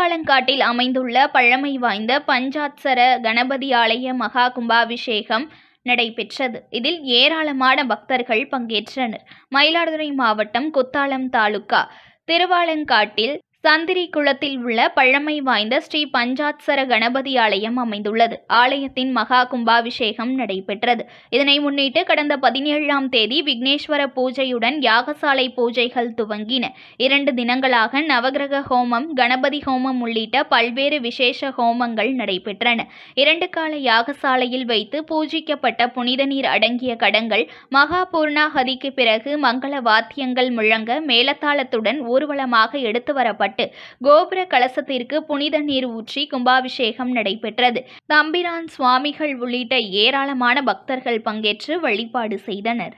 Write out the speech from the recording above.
திருவாலங்காட்டில் அமைந்துள்ள பழமை வாய்ந்த பஞ்சாட்சர கணபதி ஆலய மகா கும்பாபிஷேகம் நடைபெற்றது. இதில் ஏராளமான பக்தர்கள் பங்கேற்றனர். மயிலாடுதுறை மாவட்டம் குத்தாலம் தாலுகா திருவாலங்காட்டில் சந்திரி குளத்தில் உள்ள பழமை வாய்ந்த ஸ்ரீ பஞ்சாட்சர கணபதி ஆலயம் அமைந்துள்ளது. ஆலயத்தின் மகா கும்பாபிஷேகம் நடைபெற்றது. இதனை முன்னிட்டு கடந்த பதினேழாம் தேதி விக்னேஸ்வர பூஜையுடன் யாகசாலை பூஜைகள் துவங்கின. இரண்டு தினங்களாக நவகிரக ஹோமம் கணபதி ஹோமம் உள்ளிட்ட பல்வேறு விசேஷ ஹோமங்கள் நடைபெற்றன. இரண்டு கால யாகசாலையில் வைத்து பூஜிக்கப்பட்ட புனித நீர் அடங்கிய கடங்கள் மகா பூர்ணாகதிக்கு பிறகு மங்கள வாத்தியங்கள் முழங்க மேலத்தாளத்துடன் ஊர்வலமாக எடுத்து வரப்பட்டு கோபுர கலசத்திற்கு புனித நீர் ஊற்றி கும்பாபிஷேகம் நடைபெற்றது. தம்பிரான் சுவாமிகள் உள்ளிட்ட ஏராளமான பக்தர்கள் பங்கேற்று வழிபாடு செய்தனர்.